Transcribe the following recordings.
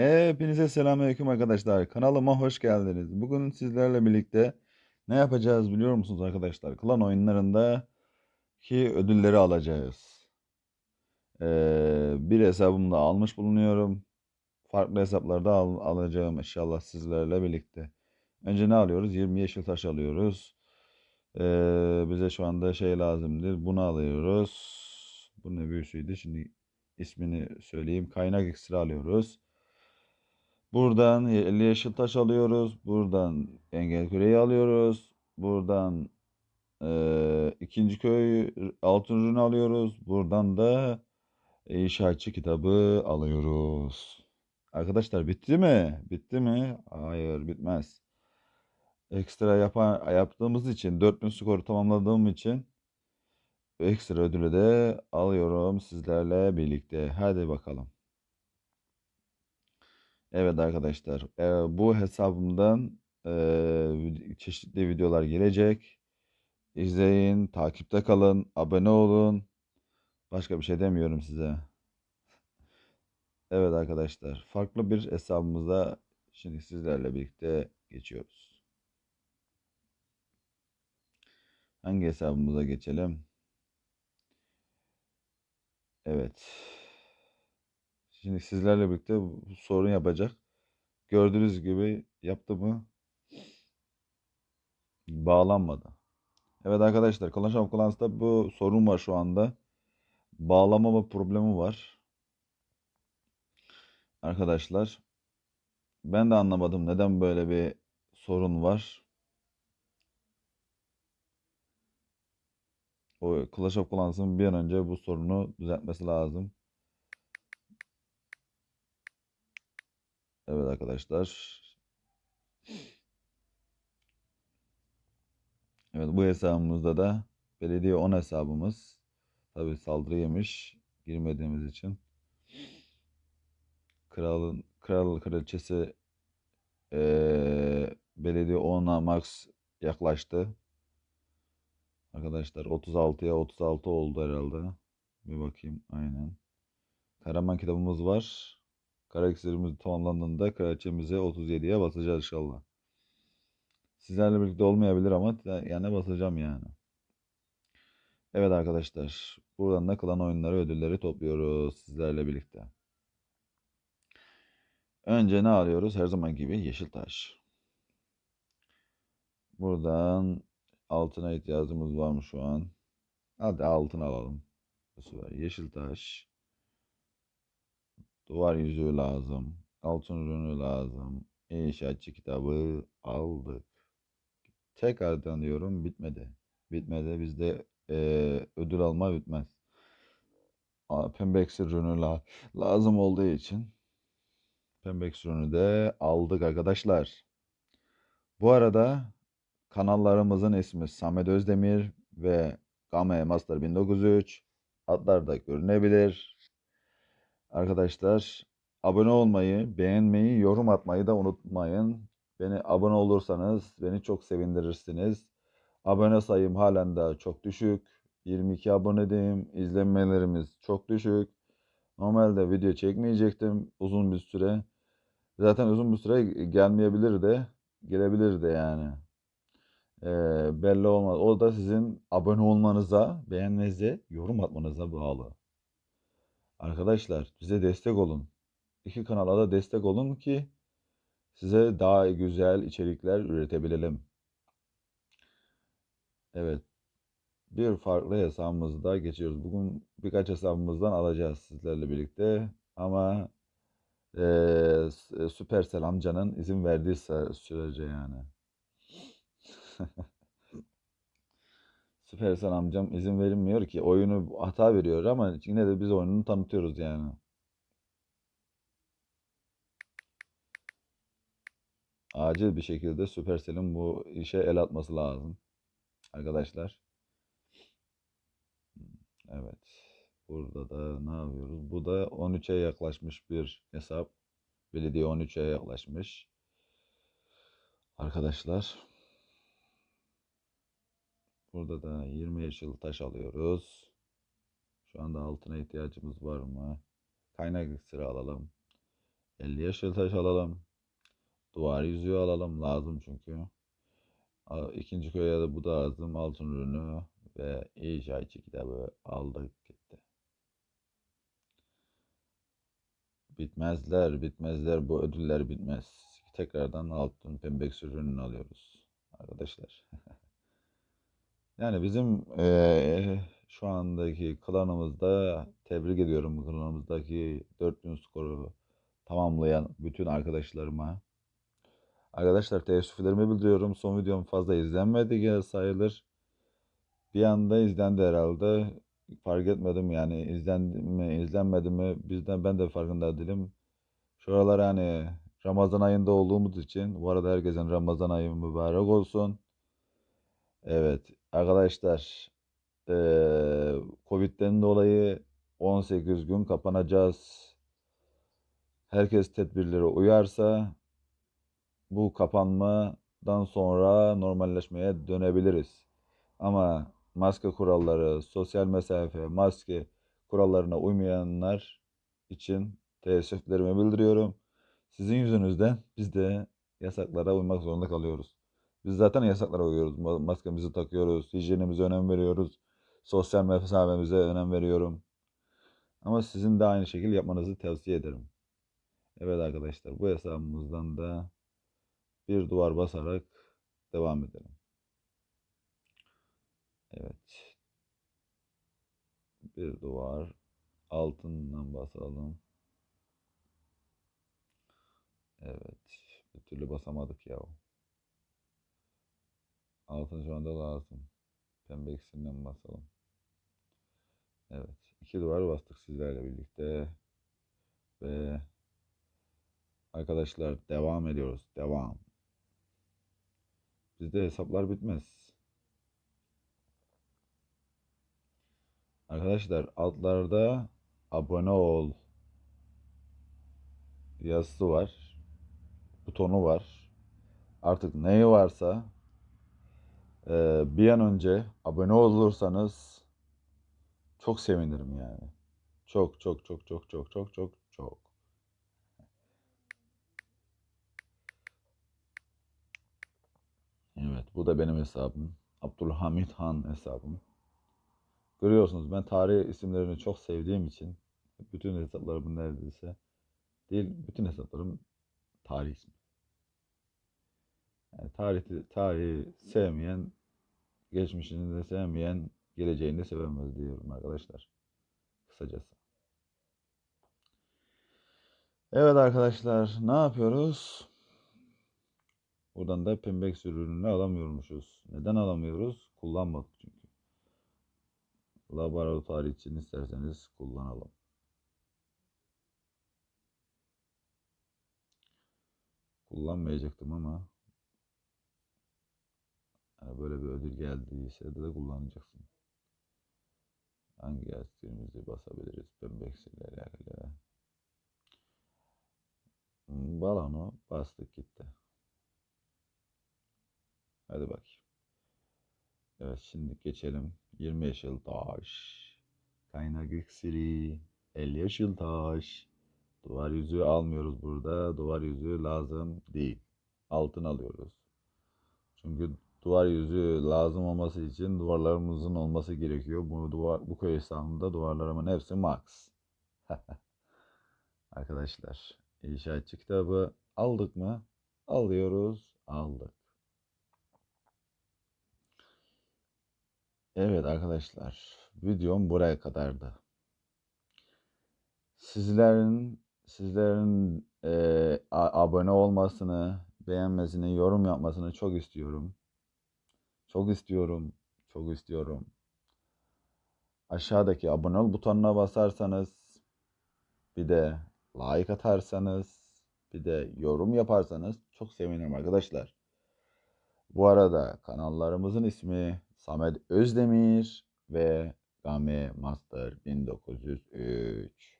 Hepinize selamünaleyküm arkadaşlar. Kanalıma hoş geldiniz. Bugün sizlerle birlikte ne yapacağız biliyor musunuz arkadaşlar? Klan oyunlarında ki ödülleri alacağız. Ee, bir hesabımda almış bulunuyorum. Farklı hesaplarda al- alacağım inşallah sizlerle birlikte. Önce ne alıyoruz? 20 yeşil taş alıyoruz. Ee, bize şu anda şey lazımdır. Bunu alıyoruz. Bu ne büyüsüydü? Şimdi ismini söyleyeyim. Kaynak iksiri alıyoruz. Buradan 50 yeşil taş alıyoruz. Buradan engel küreği alıyoruz. Buradan eee, ikinci köy altın ürünü alıyoruz. Buradan da inşaatçı kitabı alıyoruz. Arkadaşlar bitti mi? Bitti mi? Hayır bitmez. Ekstra yapan, yaptığımız için 4000 skoru tamamladığım için ekstra ödülü de alıyorum sizlerle birlikte. Hadi bakalım. Evet arkadaşlar, e, bu hesabımdan e, çeşitli videolar gelecek. İzleyin, takipte kalın, abone olun. Başka bir şey demiyorum size. Evet arkadaşlar, farklı bir hesabımıza şimdi sizlerle birlikte geçiyoruz. Hangi hesabımıza geçelim? Evet. Şimdi sizlerle birlikte bu sorun yapacak. Gördüğünüz gibi yaptı mı? Bağlanmadı. Evet arkadaşlar Clash of Clans'ta bu sorun var şu anda. Bağlamama problemi var. Arkadaşlar ben de anlamadım neden böyle bir sorun var. O Clash of Clans'ın bir an önce bu sorunu düzeltmesi lazım. Evet arkadaşlar. Evet bu hesabımızda da belediye 10 hesabımız. Tabi saldırı yemiş girmediğimiz için. Kralın kral kraliçesi eee, belediye 10'a max yaklaştı. Arkadaşlar 36'ya 36 oldu herhalde. Bir bakayım aynen. Karaman kitabımız var. Kara iksirimiz tamamlandığında kraliçemize 37'ye basacağız inşallah. Sizlerle birlikte olmayabilir ama yani basacağım yani. Evet arkadaşlar. Buradan da klan oyunları ödülleri topluyoruz sizlerle birlikte. Önce ne alıyoruz? Her zaman gibi yeşil taş. Buradan altına ihtiyacımız var mı şu an? Hadi altın alalım. Bu sefer yeşil taş. Duvar yüzüğü lazım. Altın ürünü lazım. İnşaatçı kitabı aldık. Tekrardan diyorum bitmedi. Bitmedi. Bizde eee, ödül alma bitmez. Pembe iksir ürünü la- lazım olduğu için pembe iksir ürünü de aldık arkadaşlar. Bu arada kanallarımızın ismi Samet Özdemir ve Game Master 1903 adlarda görünebilir. Arkadaşlar abone olmayı, beğenmeyi, yorum atmayı da unutmayın. Beni abone olursanız beni çok sevindirirsiniz. Abone sayım halen daha çok düşük. 22 abonedeyim. İzlenmelerimiz çok düşük. Normalde video çekmeyecektim uzun bir süre. Zaten uzun bir süre gelmeyebilir de, gelebilir de yani. Ee, belli olmaz. O da sizin abone olmanıza, beğenmenize, yorum atmanıza bağlı. Arkadaşlar bize destek olun. İki kanala da destek olun ki size daha güzel içerikler üretebilelim. Evet, bir farklı hesabımızda geçiyoruz. Bugün birkaç hesabımızdan alacağız sizlerle birlikte. Ama eee S- Supercell amcanın izin verdiği sü- sürece yani. Supercell amcam izin verilmiyor ki oyunu hata veriyor ama yine de biz oyununu tanıtıyoruz yani. Acil bir şekilde Supercell'in bu işe el atması lazım arkadaşlar. Evet. Burada da ne yapıyoruz? Bu da 13'e yaklaşmış bir hesap. Belediye 13'e yaklaşmış. Arkadaşlar. Burada da 20 yeşil taş alıyoruz. Şu anda altına ihtiyacımız var mı? Kaynak iksiri alalım. 50 yeşil taş alalım. Duvar yüzüğü alalım. Lazım çünkü. İkinci köye de bu da lazım. Altın ürünü ve inşaatçı kitabı aldık gitti. Bitmezler, bitmezler. Bu ödüller bitmez. Tekrardan altın pembek ürününü alıyoruz. Arkadaşlar. Yani bizim eee, şu andaki klanımızda tebrik ediyorum klanımızdaki 4000 skoru tamamlayan bütün arkadaşlarıma. Arkadaşlar teessüflerimi bildiriyorum. Son videom fazla izlenmedi ya sayılır. Bir anda izlendi herhalde. Fark etmedim yani izlendi mi izlenmedi mi bizden ben de farkında değilim. Şu aralar hani Ramazan ayında olduğumuz için bu arada herkesin Ramazan ayı mübarek olsun. Evet arkadaşlar eee Covid'den dolayı 18 gün kapanacağız. Herkes tedbirlere uyarsa bu kapanmadan sonra normalleşmeye dönebiliriz. Ama maske kuralları, sosyal mesafe, maske kurallarına uymayanlar için teessüflerimi bildiriyorum. Sizin yüzünüzden biz de yasaklara uymak zorunda kalıyoruz. Biz zaten yasaklara uyuyoruz. Ma- Maskemizi takıyoruz, hijyenimize önem veriyoruz, sosyal mesafemize önem veriyorum. Ama sizin de aynı şekilde yapmanızı tavsiye ederim. Evet arkadaşlar bu hesabımızdan da bir duvar basarak devam edelim. Evet. Bir duvar altından basalım. Evet. Bir türlü basamadık ya. Altın şu anda lazım. Pembe ikisinden basalım. Evet. iki duvar bastık sizlerle birlikte. Ve arkadaşlar devam ediyoruz. Devam. Bizde hesaplar bitmez. Arkadaşlar altlarda abone ol yazısı var. Butonu var. Artık neyi varsa e, bir an önce abone olursanız çok sevinirim yani. Çok çok çok çok çok çok çok çok. Evet bu da benim hesabım. Abdülhamit Han hesabım. Görüyorsunuz ben tarih isimlerini çok sevdiğim için bütün hesaplarım neredeyse değil bütün hesaplarım tarih ismi. Yani tarih, tarihi sevmeyen, geçmişini de sevmeyen, geleceğini de sevemez diyorum arkadaşlar. Kısacası. Evet arkadaşlar ne yapıyoruz? Buradan da pembe ürününü alamıyormuşuz. Neden alamıyoruz? Kullanmadık çünkü. Laboratuvar için isterseniz kullanalım. Kullanmayacaktım ama yani böyle bir ödül geldiyse de, de kullanacaksın. Hangi askimizi basabiliriz pembeksiyle alakalı? Hmm, Balonu bastık gitti. Hadi bakayım. Evet şimdi geçelim. 20 yeşil taş. Kaynak iksiri. 50 yeşil taş. Duvar yüzüğü almıyoruz burada. Duvar yüzüğü lazım değil. Altın alıyoruz. Çünkü duvar yüzüğü lazım olması için duvarlarımızın olması gerekiyor. Bu duvar bu köy hesabında duvarlarımın hepsi max. Arkadaşlar, inşaatçı kitabı aldık mı? Alıyoruz. Aldık. Evet arkadaşlar, videom buraya kadardı. Sizlerin sizlerin a- abone olmasını, beğenmesini, yorum yapmasını çok istiyorum. Çok istiyorum. Çok istiyorum. Aşağıdaki abone ol butonuna basarsanız, bir de like atarsanız, bir de yorum yaparsanız çok sevinirim arkadaşlar. Bu arada kanallarımızın ismi Samet Özdemir ve Game Master 1903.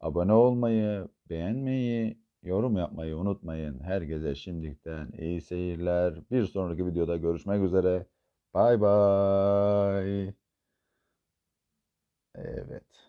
Abone olmayı, beğenmeyi, Yorum yapmayı unutmayın. Herkese şimdilikten iyi seyirler. Bir sonraki videoda görüşmek üzere. Bay bay. Evet.